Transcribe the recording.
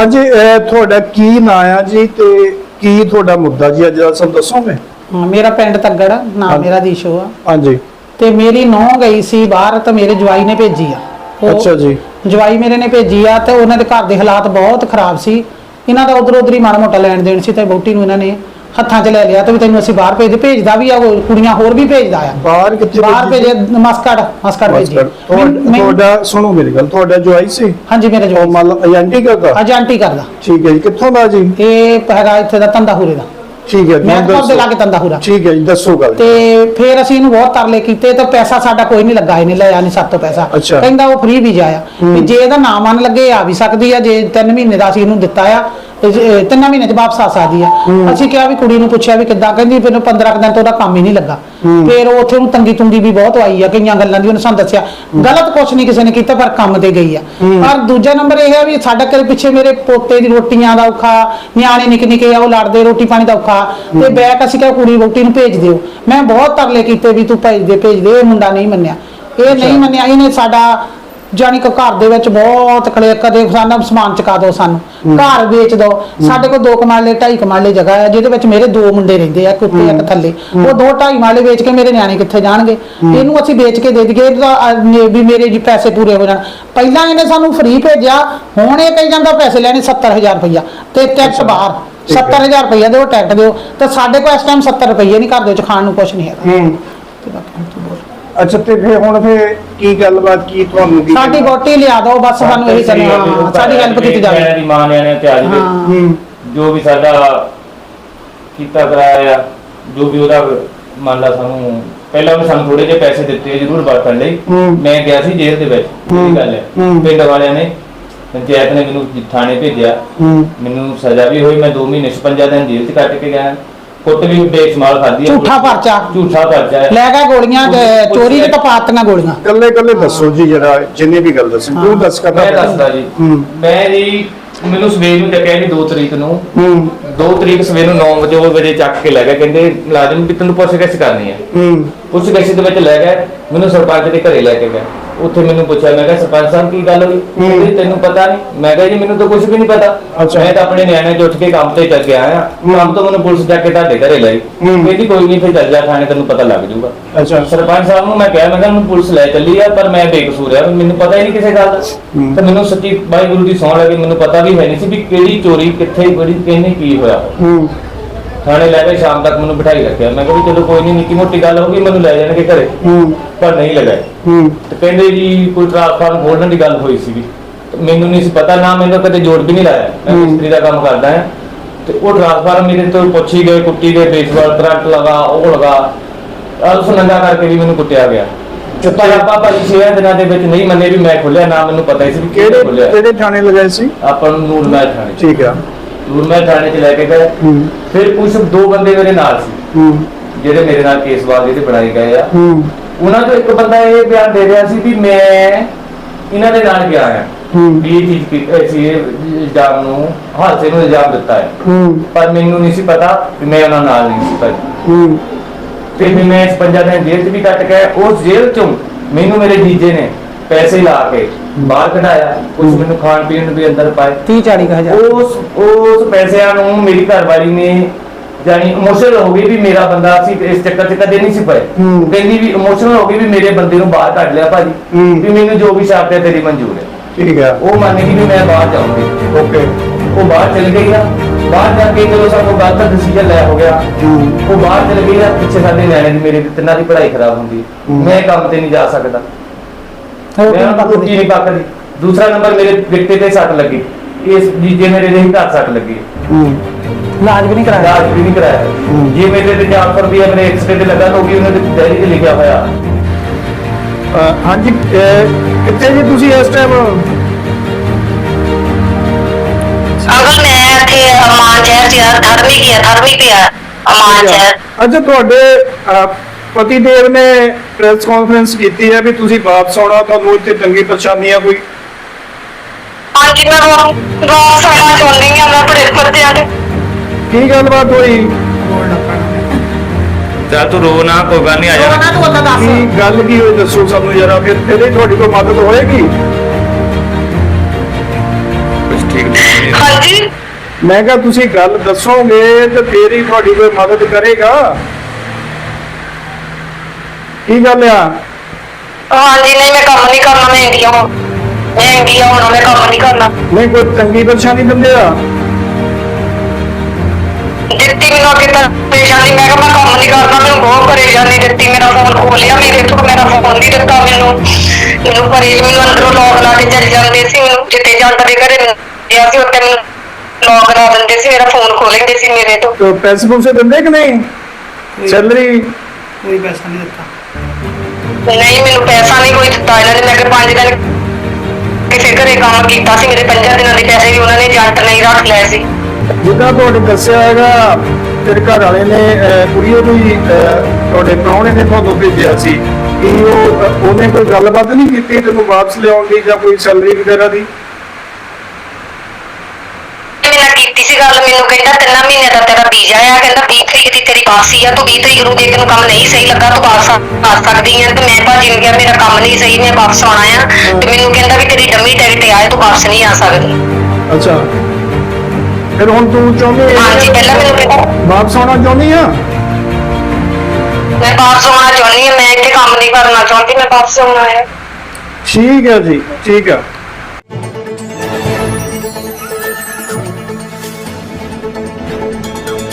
ਹਾਂਜੀ ਇਹ ਤੁਹਾਡਾ ਕੀ ਨਾਂ ਆ ਜੀ ਤੇ ਕੀ ਤੁਹਾਡਾ ਮੁੱਦਾ ਜੀ ਅੱਜ ਦਾ? ਸਾਨੂੰ ਦੱਸੋਗੇ? ਹਾਂ, ਮੇਰਾ ਪਿੰਡ ਤੱਗੜ ਨਾਮ ਹਾਂਜੀ। ਮੇਰਾ ਦੀਸ਼ੋ ਆ ਹਾਂਜੀ। ਤੇ ਮੇਰੀ ਨੂੰਹ ਗਈ ਸੀ ਬਾਹਰ ਤਾਂ ਮੇਰੇ ਜਵਾਈ ਨੇ ਭੇਜੀ ਆ। ਉਹ ਅੱਛਾ ਜੀ। ਜਵਾਈ ਮੇਰੇ ਨੇ ਭੇਜੀ ਆ ਤੇ ਉਹਨਾਂ ਦੇ ਘਰ ਦੇ ਹਾਲਾਤ ਬਹੁਤ ਖਰਾਬ ਸੀ। ਇਹਨਾਂ ਦਾ ਉਧਰ ਉਧਰ ਹੀ ਮਾੜਾ ਮੋਟਾ ਲੈਣ ਦੇਣ ਸੀ ਤੇ ਬੋਟੀ ਨੂੰ ਇਹਨਾਂ ਨੇ ਹੱਥਾਂ 'ਚ ਲੈ ਲਿਆ ਤੇ ਵੀ ਤੈਨੂੰ ਅਸੀਂ ਬਾਹਰ ਭੇਜਦੇ ਭੇਜਦਾ ਵੀ ਆ ਉਹ ਕੁੜੀਆਂ ਹੋਰ ਵੀ ਭੇਜਦਾ ਆ। ਬਾਹਰ ਕਿੱਥੇ ਬਾਹਰ ਭੇਜੀ ਭੇਜੇ ਭੇਜੀ। ਮਸਕਟ। ਤੁਹਾ- ਮੈਂ- ਮੈਂ- ਤੁਹਾਡਾ ਸੁਣੋ ਮੇਰੀ ਗੱਲ ਤੁਹਾਡਾ ਜੋ ਆਈ ਸੀ? ਹਾਂਜੀ ਮੇਰੇ ਉਹ ਜਵਾਈ ਮੰਨ ਲਓ ਏਜੰਟੀ ਕਰਦਾ ਏਜੰਟੀ ਕਰਦਾ ਠੀਕ ਹੈ ਜੀ ਕਿੱਥੋਂ ਦਾ ਜੀ? ਇਹ ਹੈਗਾ ਇੱਥੇ ਦਾ ਤੰਦਾਹੂਰੇ ਦਾ। ਠੀਕ ਹੈ ਮੈਂ ਮੈਨੂੰ ਘਰ ਦੇ। ਲਾਗੇ ਤੰਦਾਹੂਰਾ। ਠੀਕ ਹੈ ਜੀ ਦੱਸੋ ਗੱਲ। ਤੇ ਫਿਰ ਅਸੀਂ ਇਹਨੂੰ ਬਹੁਤ ਤਰਲੇ ਕੀਤੇ ਤੇ ਪੈਸਾ ਸਾਡਾ ਕੋਈ ਨਹੀਂ ਲੱਗਾ ਇਹਨੇ ਲਿਆ ਨਹੀਂ ਸਾਤੋਂ ਪੈਸਾ। ਅੱਛਾ। ਕਹਿੰਦਾ ਉਹ ਫ੍ਰੀ ਵੀ ਜਾਇਆ ਵੀ ਜੇ ਇਹਦਾ ਨਾਮ ਮਨ ਲੱਗੇ ਆ ਵੀ ਸਕਦੀ ਆ ਜੇ 3 ਮਹੀਨੇ ਦਾ ਅਸੀਂ ਇਹਨੂੰ ਦਿੱਤਾ ਆ ਤਿੰਨਾਂ ਮਹੀਨੇ ਚ ਵਾਪਸ ਆ ਸਕਦੀ ਆ। ਅਸੀਂ ਕਿਹਾ ਵੀ ਕੁੜੀ ਨੂੰ ਪੁੱਛਿਆ ਵੀ ਕਿੱਦਾਂ ਕਹਿੰਦੀ ਫਿਰ 15 ਕੁ ਦਿਨ ਤੋਂ ਉਹਦਾ ਕੰਮ ਹੀ ਨਹੀਂ ਲੱਗਾ। ਫਿਰ ਉੱਥੇ ਨੂੰ ਤੰਗੀ ਤੁੰਗੀ ਵੀ ਬਹੁਤ ਆਈ ਆ ਕਈਆਂ ਗੱਲਾਂ ਦੀ ਉਹਨੇ ਸਾਨੂੰ ਦੱਸਿਆ। ਗਲਤ ਕੁਛ ਨਹੀਂ ਕਿਸੇ ਨੇ ਕੀਤਾ ਪਰ ਕੰਮ ਤੇ ਗਈ ਆ। ਪਰ ਦੂਜਾ ਨੰਬਰ ਇਹ ਹੈ ਵੀ ਸਾਡਾ ਕਦੇ ਪਿੱਛੇ ਮੇਰੇ ਪੋਤੇ ਦੀ ਰੋਟੀਆਂ ਦਾ ਔਖਾ ਨਿਆਣੇ ਨਿੱਕੇ ਨਿੱਕੇ ਆ ਉਹ ਲੜਦੇ ਰੋਟੀ ਪਾਣੀ ਦਾ ਔਖਾ। ਤੇ ਬੈਕ ਅਸੀਂ ਕਿਹਾ ਕੁੜੀ ਰੋਟੀ ਨੂੰ ਭੇਜ ਦਿਓ। ਮੈਂ ਬਹੁਤ ਤਰਲੇ ਕੀਤੇ ਵੀ ਤੂੰ ਭੇਜ ਦੇ ਭੇਜ ਦੇ ਇਹ ਮੁੰਡਾ ਨਹੀਂ ਮੰਨਿਆ। ਇਹ ਨਹੀਂ ਮੰਨਿਆ ਇਹਨੇ ਸਾਡਾ ਜਾਨੀ ਕਿ ਘਰ ਦੇ ਵਿੱਚ ਬਹੁਤ ਕਲੇ ਕਦੇ ਸਾਨੂੰ ਸਮਾਨ ਚੁਕਾ ਦਿਓ ਸਾਨੂੰ। ਘਰ ਵੇਚ ਦਿਓ। ਸਾਡੇ ਕੋਲ ਦੋ ਕਮਾਲੇ ਢਾਈ ਕਮਾਲੇ ਜਗ੍ਹਾ ਹੈ ਜਿਹਦੇ ਵਿੱਚ ਮੇਰੇ ਦੋ ਮੁੰਡੇ ਰਹਿੰਦੇ ਆ ਇੱਕ ਉੱਤੇ ਇੱਕ ਥੱਲੇ। ਉਹ ਦੋ ਢਾਈ ਮਾਲੇ ਵੇਚ ਕੇ ਮੇਰੇ ਨਿਆਣੇ ਕਿੱਥੇ ਜਾਣਗੇ? ਇਹਨੂੰ ਅਸੀਂ ਵੇਚ ਕੇ ਦੇ ਦਈਏ ਵੀ ਮੇਰੇ ਜੀ ਪੈਸੇ ਪੂਰੇ ਹੋ ਜਾਣ। ਪਹਿਲਾਂ ਇਹਨੇ ਸਾਨੂੰ ਫ੍ਰੀ ਭੇਜਿਆ ਹੁਣ ਇਹ ਕਹੀ ਜਾਂਦਾ ਪੈਸੇ ਲੈਣੇ 70000 ਰੁਪਇਆ ਤੇ ਟੈਕਸ ਬਾਹਰ ਠੀਕ ਹੈ। 70000 ਰੁਪਇਆ ਦਿਓ ਟੈਕਸ ਦਿਓ। ਤੇ ਸਾਡੇ ਕੋਲ ਇਸ ਟਾਈਮ 70 ਰੁਪਏ ਨਹੀਂ ਘਰ ਦੇ ਵਿੱਚ ਖਾਣ ਨੂੰ ਕੁਝ ਨਹੀਂ ਹੈਗਾ। ਅੱਛਾ ਤੇ ਫਿਰ ਹੁਣ ਫਿਰ ਕੀ ਗੱਲਬਾਤ ਕੀ ਤੁਹਾਨੂੰ ਕੀ ਸਾਡੀ ਬੋਟੀ ਲਿਆ ਦਿਓ ਬਸ ਸਾਨੂੰ ਇਹੀ ਕਰਨਾ। ਹਾਂ, ਸਾਡੀ ਹੈਲਪ ਕੀਤੀ ਜਾਵੇ। ਦੀ ਮਾਂ ਨਿਆਣਿਆਂ ਤੇ ਆ ਜਾਵੇ ਹਾਂ ਹੂੰ। ਜੋ ਵੀ ਸਾਡਾ ਕੀਤਾ ਕਰਾਇਆ ਜੋ ਵੀ ਉਹਦਾ ਮੰਨ ਲਾ ਸਾਨੂੰ ਪਹਿਲਾਂ ਉਹਨੇ ਸਾਨੂੰ ਥੋੜੇ ਜਿਹੇ ਪੈਸੇ ਦਿੱਤੇ ਜ਼ਰੂਰ ਵਰਤਣ ਲਈ। ਹੂੰ। ਮੈਂ ਗਿਆ ਸੀ ਜੇਲ੍ਹ ਦੇ ਵਿੱਚ ਹੂੰ। ਇਹ ਗੱਲ ਹੈ। ਹੂੰ। ਪਿੰਡ ਵਾਲਿਆਂ ਨੇ ਪੰਚਾਇਤ ਨੇ ਮੈਨੂੰ ਥਾਣੇ ਭੇਜਿਆ। ਹੂੰ। ਮੈਨੂੰ ਸਜ਼ਾ ਵੀ ਹੋਈ ਮੈਂ 2 ਮਹੀਨੇ 56 ਦਿਨ ਜੇਲ੍ਹ 'ਚ ਕੱਟ ਕੇ ਗਿਆ। ਕੁੱਟ ਵੀ ਬੇਸ਼ਮਾਲ ਖਾਦੀ ਝੂਠਾ ਪਰਚਾ। ਝੂਠਾ ਪਰਚਾ ਹੈ। ਲੈ ਗਿਆ ਗੋਲੀਆਂ ਤੇ ਪੁਲਿਸ- ਚੋਰੀ ਦੀ ਤਾਂ ਪਾਤੀਆਂ ਗੋਲੀਆਂ। ਕੱਲੇ ਕੱਲੇ ਦੱਸੋ ਜੀ ਜਿਹੜਾ ਜਿੰਨੇ ਵੀ ਗੱਲ ਦੱਸੀ ਤੂੰ ਦੱਸ ਕਰਦਾ ਮੈਂ ਦੱਸਦਾ ਜੀ। ਹੂੰ। ਮੈਂ ਜੀ ਮੈਨੂੰ ਸਵੇਰ ਨੂੰ ਚੱਕਿਆ ਜੀ 2 ਤਰੀਕ ਨੂੰ। ਹੂੰ। 2 ਤਰੀਕ ਸਵੇਰ ਨੂੰ 9 ਵਜੇ ਉਹ ਵਜੇ ਚੱਕ ਕੇ ਲੈ ਗਿਆ ਕਹਿੰਦੇ ਮੁਲਾਜ਼ਮ ਵੀ ਤੈਨੂੰ ਪੁੱਛ ਗਿੱਛ ਕਰਨੀ ਹੈ? ਹੂੰ। ਪੁੱਛ ਗਿੱਛ ਦੇ ਵਿੱਚ ਲੈ ਗਏ। ਮੈਨੂੰ ਸਰਪੰਚ ਦੇ ਘਰੇ ਲੈ ਕੇ ਗਏ। ਉੱਥੇ ਮੈਨੂੰ ਪੁੱਛਿਆ ਮੈਂ ਕਿਹਾ ਸਰਪੰਚ ਸਾਹਿਬ ਕੀ ਗੱਲ ਹੋਈ? ਕਹਿੰਦੇ ਤੈਨੂੰ ਪਤਾ ਨਹੀਂ। ਮੈਂ ਕਿਹਾ ਜੀ ਮੈਨੂੰ ਤਾਂ ਕੁਝ ਵੀ ਨਹੀਂ ਪਤਾ। ਅੱਛਾ। ਮੈਂ ਤਾਂ ਆਪਣੇ ਨਿਆਣੇ ਤੋਂ ਉੱਠ ਕੇ ਕੰਮ ਤੇ ਚੱਲ ਗਿਆ ਆ। ਕੰਮ ਤੋਂ ਮੈਨੂੰ ਪੁਲਿਸ ਜਾ ਕੇ ਤੁਹਾਡੇ ਘਰੇ ਲਈ ਹੂੰ। ਕਹਿੰਦੀ ਕੋਈ ਨਹੀਂ ਫਿਰ ਚੱਲ ਜਾ ਥਾਣੇ ਤੈਨੂੰ ਪਤਾ ਲੱਗ ਜਾਊਗਾ। ਅੱਛਾ। ਸਰਪੰਚ ਸਾਹਿਬ ਨੂੰ ਮੈਂ ਕਿਹਾ ਮੈਂ ਕਿਹਾ ਮੈਨੂੰ ਪੁਲਿਸ ਲੈ ਚੱਲੀ ਆ ਪਰ ਮੈਂ ਬੇਕਸੂਰ ਆ। ਮੈਨੂੰ ਪਤਾ ਹੀ ਨਹੀਂ ਕਿਸੇ ਗੱਲ ਦਾ। ਹੂੰ। ਤੇ ਮੈਨੂੰ ਸੱਚੀ ਵਾਹਿਗੁਰੂ ਦੀ ਸੌਣ ਲੱਗੀ। ਮੈਨੂੰ ਪਤਾ ਵੀ ਹੈ ਨਹੀਂ ਸੀ ਵੀ ਕਿਹੜੀ ਚੋਰੀ ਕਿੱਥੇ ਕਿਹੜੀ ਕਿਹਨੇ ਕੀ ਹੋਇਆ। ਹੂੰ। ਥਾਣੇ ਲੈ ਕੇ ਸ਼ਾਮ ਤੱਕ ਮੈਨੂੰ ਬਿਠਾਈ ਰੱਖਿਆ। ਮੈਂ ਕਿਹਾ ਵੀ ਚਲੋ ਕੋਈ ਨਹੀਂ ਨਿੱਕੀ ਮੋਟੀ ਗੱਲ ਹੋਗੀ ਮੈਨੂੰ ਲੈ ਜਾਣਗੇ ਘਰੇ। ਹੂੰ। ਪਰ ਨਹੀਂ ਲਗਾਏ ਹੂੰ। ਤੇ ਕਹਿੰਦੇ ਜੀ ਕੋਈ ਟ੍ਰਾਂਸਫਾਰਮ ਖੋਲਣ ਦੀ ਗੱਲ ਹੋਈ ਤੇ ਮੈਨੂੰ ਨਹੀਂ ਸੀ ਪਤਾ ਨਾ ਮੈਨੂੰ ਕਦੇ ਜੋੜ ਵੀ ਨਹੀਂ ਲਾਇਆ। ਮੈਂ ਹੂੰ। ਮਿਸਤਰੀ ਦਾ ਕੰਮ ਕਰਦਾ ਹਾਂ। ਤੇ ਉਹ ਟ੍ਰਾਂਸਫਾਰਮ ਮੇਰੇ ਤੋਂ ਪੁੱਛੀ ਗਏ ਕੁੱਟੀ ਗਏ ਬੇਸਬਾਲ ਕਰੰਟ ਲਗਾ ਉਹ ਲਗਾ। ਉਸ ਨੰਗਾ ਕਰਕੇ ਵੀ ਮੈਨੂੰ ਕੁੱਟਿਆ ਗਿਆ। ਚੁੱਪਾ ਆਪਾਂ ਭਾਈ ਛੇ ਦਿਨਾਂ ਦੇ ਵਿੱਚ ਨਹੀਂ ਮੰਨੇ ਵੀ ਮੈਂ ਖੋਲਿਆ ਨਾ ਮੈਨੂੰ ਪਤਾ ਹੀ ਸੀ ਵੀ ਕਿਹੜੇ ਕਿਹੜੇ ਥਾਣੇ ਲਗਾਏ ਸੀ? ਆਪਾਂ ਨੂੰ ਨੂਰ ਮਹਿਲ ਥਾਣੇ। ਠੀਕ ਆ। ਨੂਰ ਮਹਿਲ ਥਾਣੇ ਚ ਲੈ ਕੇ ਗਏ ਹੂੰ। ਫਿਰ ਕੁਝ ਦੋ ਬੰਦੇ ਮੇਰੇ ਨਾਲ ਸੀ। ਹੂੰ। ਜਿਹੜੇ ਮੇਰੇ ਨਾਲ ਕੇਸਵਾਦ ਇਹਦੇ ਬਣਾਏ ਗਏ ਆ। ਹੂੰ। ਉਹਨਾਂ ਚੋਂ ਇੱਕ ਬੰਦਾ ਇਹ ਬਿਆਨ ਦੇ ਰਿਹਾ ਸੀ ਵੀ ਮੈਂ ਇਹਨਾਂ ਦੇ ਨਾਲ ਗਿਆ ਆ। ਹੂੰ। ਵੀ ਇਹ ਚੀਜ਼ ਕੀ ਇਹ ਇਲਜ਼ਾਮ ਨੂੰ ਹਾਦਸੇ ਨੂੰ ਇਲਜ਼ਾਮ ਦਿੱਤਾ ਹੈ। ਹੂੰ। ਪਰ ਮੈਨੂੰ ਨਹੀਂ ਸੀ ਪਤਾ ਕਿ ਮੈਂ ਉਹਨਾਂ ਨਾਲ ਨਹੀਂ ਸੀ ਹੂੰ। ਤੇ ਵੀ ਮੈਂ ਇਸ ਪੰਜਾਂ ਦਿਨ ਜੇਲ੍ਹ 'ਚ ਵੀ ਕੱਟ ਕੇ। ਉਸ ਜੇਲ੍ਹ 'ਚੋਂ ਮੈਨੂੰ ਮੇਰੇ ਜੀਜੇ ਨੇ ਪੈਸੇ ਲਾ ਕੇ ਬਾਹਰ ਕਢਾਇਆ ਕੁਝ ਮੈਨੂੰ ਖਾਣ ਪੀਣ ਨੂੰ ਵੀ ਅੰਦਰ ਪਾਏ 30 40 ਹਜ਼ਾਰ। ਉਸ ਉਸ ਪੈਸਿਆਂ ਨੂੰ ਮੇਰੀ ਘਰਵਾਲੀ ਨੇ ਜਾਨੀ ਇਮੋਸ਼ਨਲ ਹੋ ਗਈ ਵੀ ਮੇਰਾ ਬੰਦਾ ਸੀ ਇਸ ਚੱਕਰ 'ਚ ਕਦੇ ਨਹੀਂ ਸੀ ਪਏ। ਹੂੰ। ਕਹਿੰਦੀ ਵੀ ਇਮੋਸ਼ਨਲ ਹੋ ਗਈ ਵੀ ਮੇਰੇ ਬੰਦੇ ਨੂੰ ਬਾਹਰ ਕੱਢ ਲਿਆ ਭਾਜੀ। ਹੂੰ। ਵੀ ਮੈਨੂੰ ਜੋ ਵੀ ਸ਼ਰਤ ਹੈ ਤੇਰੀ ਮਨਜ਼ੂਰ ਹੈ। ਠੀਕ ਆ ਉਹ ਮੰਨ ਗਈ ਵੀ ਮੈਂ ਬਾਹਰ ਜਾਊਂਗੀ। ਓਕੇ। ਉਹ ਬਾਹਰ ਚਲ ਗਈ ਆ ਬਾਹਰ ਜਾ ਕੇ ਜਦੋਂ ਸਾਨੂੰ ਗਲਤ ਡਿਸੀਜਨ ਲੈ ਹੋ ਗਿਆ ਹੂੰ। ਉਹ ਬਾਹਰ ਚਲ ਗਈ ਆ ਪਿੱਛੇ ਸਾਡੇ ਨਿਆਣੇ ਦੀ ਮੇਰੇ ਤਿੰਨਾਂ ਦੀ ਪੜ੍ਹਾਈ ਖਰਾਬ ਹੁੰਦੀ। ਹੈ। ਹੂੰ। ਮੈਂ ਕੰਮ ਤੇ ਨਹੀਂ ਜਾ ਸਕਦਾ। ਹੋਰ ਮੈਂ ਕੀ ਰੋਟੀ ਨਹੀਂ ਪੱਕਦੀ ਦੂਸਰਾ ਨੰਬਰ ਮੇਰੇ ਗਿੱਟੇ ਤੇ ਸੱਟ ਲੱਗੀ ਇਸ ਜੀਜੇ ਮੇਰੇ ਦੇ ਹੀ ਘਰ ਸੱਟ ਲੱਗੀ ਹੂੰ ਇਲਾਜ ਵੀ ਨਹੀਂ ਕਰਾਇਆ ਇਲਾਜ ਵੀ ਨਹੀਂ ਕਰਾਇਆ ਹੂੰ। ਜੇ ਮੇਰੇ ਤੇ 400 ਰੁਪਏ ਮੇਰੇ ਐਕਸਰੇ ਤੇ ਲੱਗਾ ਤਾਂ ਉਹ ਵੀ ਉਹਨੇ ਤੇ ਡਾਇਰੀ ਤੇ ਲਿਖਿਆ ਹੋਇਆ ਅਹ ਹਾਂਜੀ ਅਹ ਕਿੱਥੇ ਜੀ ਤੁਸੀਂ ਇਸ ਟਾਈਮ ਅੰਕਲ ਮੈਂ ਇੱਥੇ ਅਮਾਨ ਸ਼ਹਿਰ ਚ ਆ ਥਰਮੀ ਕੀ ਆ ਥਰਮੀ ਤੇ ਆ ਅਮਾਨ ਸ਼ਹਿਰ ਅੱਛਾ ਤੁਹਾਡੇ ਅਹ, ਪਤੀ ਦੇਵ ਨੇ ਪ੍ਰੈਸ ਕਾਨਫਰੰਸ ਕੀਤੀ ਹੈ ਵੀ ਤੁਸੀਂ ਵਾਪਸ ਆਉਣਾ ਤੁਹਾਨੂੰ ਇੱਥੇ ਤੰਗੀ ਪਰੇਸ਼ਾਨੀ ਆ ਕੋਈ। ਹਾਂਜੀ ਮੈਂ ਵਾਪਸ ਆਉਣਾ ਚਾਹੁੰਦੀ ਹਾਂ ਮੈਂ ਬੜੇ ਪਰਦਿਆਂ ਦੇ। ਕੀ ਗੱਲਬਾਤ ਹੋਈ? ਚੱਲ ਤੂੰ ਰੋ ਨਾ ਕੋਈ ਗੱਲ ਨਹੀਂ ਆ ਉਹਨਾਂ ਨੂੰ ਉਹਨਾਂ ਦੱਸ। ਕੀ ਗੱਲ ਕੀ ਹੋਈ ਦੱਸੋ ਸਾਨੂੰ ਜਰਾ ਫਿਰ ਇਹਦੇ ਤੁਹਾਡੀ ਕੋਈ ਮਦਦ ਹੋਏਗੀ? ਕੁਝ ਹਾਂਜੀ। ਮੈਂ ਕਿਹਾ ਤੁਸੀਂ ਗੱਲ ਦੱਸੋਗੇ ਤੇ ਫੇਰ ਹੀ ਤੁਹਾਡੀ ਕੋਈ ਮਦਦ ਕਰੇਗਾ। ਕੀ ਗੱਲ ਆ? ਹਾਂਜੀ ਨਹੀਂ ਮੈਂ ਕੰਮ ਨਹੀਂ ਕਰਨਾ ਮੈਂ ਇੰਡੀਆ ਹਾਂ ਮੈਂ ਇੰਡੀਆ ਹੋਣਾ ਮੈਂ ਕੰਮ ਨਹੀਂ ਕਰਨਾ। ਨਹੀਂ ਕੋਈ ਤੰਗੀ ਪਰੇਸ਼ਾਨੀ ਦਿੰਦੇ ਆ? ਦਿੱਤੀ ਮੈਨੂੰ ਅੱਗੇ ਤਾਂ ਪਰੇਸ਼ਾਨੀ ਮੈਂ ਕਿਹਾ ਮੈਂ ਕੰਮ ਨਹੀਂ ਕਰਨਾ ਮੈਨੂੰ ਬਹੁਤ ਪਰੇਸ਼ਾਨੀ ਦਿੱਤੀ ਮੇਰਾ ਫੋਨ ਖੋਲਿਆ ਮੇਰੇ ਤੋਂ ਮੇਰਾ ਫੋਨ ਨਹੀਂ ਦਿੱਤਾ ਮੈਨੂੰ। ਮੈਨੂੰ ਪਰੇ ਮੈਨੂੰ ਅੰਦਰੋਂ ਲੋਕ ਲਾ ਕੇ ਚੱਲ ਜਾਂਦੇ ਸੀ ਮੈਨੂੰ ਜਿੱਤੇ ਜਾਂਦਾ ਦੇ ਘਰੇ ਗਿਆ ਸੀ ਉੱਤੇ ਮੈਨੂੰ ਲੋਕ ਲਾ ਦਿੰਦੇ ਸੀ ਮੇਰਾ ਫੋਨ ਖੋਲ੍ਹਦੇ ਸੀ ਮੇਰੇ ਤੋਂ। ਤੇ ਪੈਸੇ ਪੂਸੇ ਦਿੰਦੇ ਕਿ ਨਹੀਂ। ਸੈਲਰੀ? ਕੋਈ ਪੈਸਾ ਨਹੀਂ ਦਿੱਤਾ। ਨਹੀਂ ਮੈਨੂੰ ਪੈਸਾ ਨਹੀਂ ਕੋਈ ਦਿੱਤਾ ਇਹਨਾਂ ਨੇ ਮੈਂ ਕਿ ਪੰਜ ਦਿਨ ਕਿਸੇ ਘਰੇ ਕੰਮ ਕੀਤਾ ਸੀ ਮੇਰੇ ਪੰਜਾਂ ਦਿਨਾਂ ਦੇ ਪੈਸੇ ਵੀ ਉਹਨਾਂ ਨੇ ਜੱਟ ਨਹੀਂ ਰੱਖ ਲਏ ਸੀ। ਜਿੱਦਾਂ ਤੁਹਾਡੇ ਦੱਸਿਆ ਹੈਗਾ ਤੇਰੇ ਘਰ ਵਾਲੇ ਨੇ ਅਹ, ਕੁੜੀਓ ਨੂੰ ਤੁਹਾਡੇ ਪ੍ਰਾਹੁਣੇ ਨੇ ਤੁਹਾਨੂੰ ਭੇਜਿਆ ਸੀ। ਕਿ ਉਹ ਉਹਨੇ ਕੋਈ ਗੱਲਬਾਤ ਨਹੀਂ ਕੀਤੀ ਤੈਨੂੰ ਵਾਪਸ ਲਿਆਉਣ ਦੀ ਜਾਂ ਕੋਈ ਸੈਲਰੀ ਵਗੈਰਾ ਦੀ? ਨਾਲ ਕੀਤੀ ਸੀ ਗੱਲ ਮੈਨੂੰ ਕਹਿੰਦਾ ਤਿੰਨ ਮਹੀਨੇ ਦਾ ਤੇਰਾ ਵੀਜ਼ਾ ਆ ਕਹਿੰਦਾ 20 ਤਰੀਕ ਦੀ ਤੇਰੀ ਵਾਪਸੀ ਆ ਤੂੰ 20 ਤਰੀਕ ਨੂੰ ਜੇ ਤੈਨੂੰ ਕੰਮ ਨਹੀਂ ਸਹੀ ਲੱਗਾ ਤੂੰ ਵਾਪਸ ਆ ਸਕਦੀ ਆ। ਤੇ ਮੈਂ ਭਾਜੀ ਨੂੰ ਕਿਹਾ ਮੇਰਾ ਕੰਮ ਨਹੀਂ ਸਹੀ ਮੈਂ ਵਾਪਸ ਆਉਣਾ ਆ। ਤੇ ਮੈਨੂੰ ਕਹਿੰਦਾ ਵੀ ਤੇਰੀ ਡੰਮੀ ਟਿਕਟ ਆ ਤੂੰ ਵਾਪਸ ਨਹੀਂ ਆ ਸਕਦੀ। ਅੱਛਾ। ਫਿਰ ਹੁਣ ਤੂੰ ਚਾਹੁੰਦੀ ਹਾਂਜੀ ਪਹਿਲਾਂ ਮੈਨੂੰ ਕਹਿੰਦਾ ਵਾਪਸ ਆਉਣਾ ਚਾਹੁੰਦੀ ਆ? ਮੈਂ ਵਾਪਸ ਆਉਣਾ ਚਾਹੁੰਦੀ ਆ ਮੈਂ ਇੱਥੇ ਕੰਮ ਨਹੀਂ ਕਰਨਾ ਚਾਹੁੰਦੀ ਮੈਂ ਵਾਪਸ ਆਉਣਾ ਹੈ ਠੀਕ ਹੈ ਜੀ ਠੀਕ ਹੈ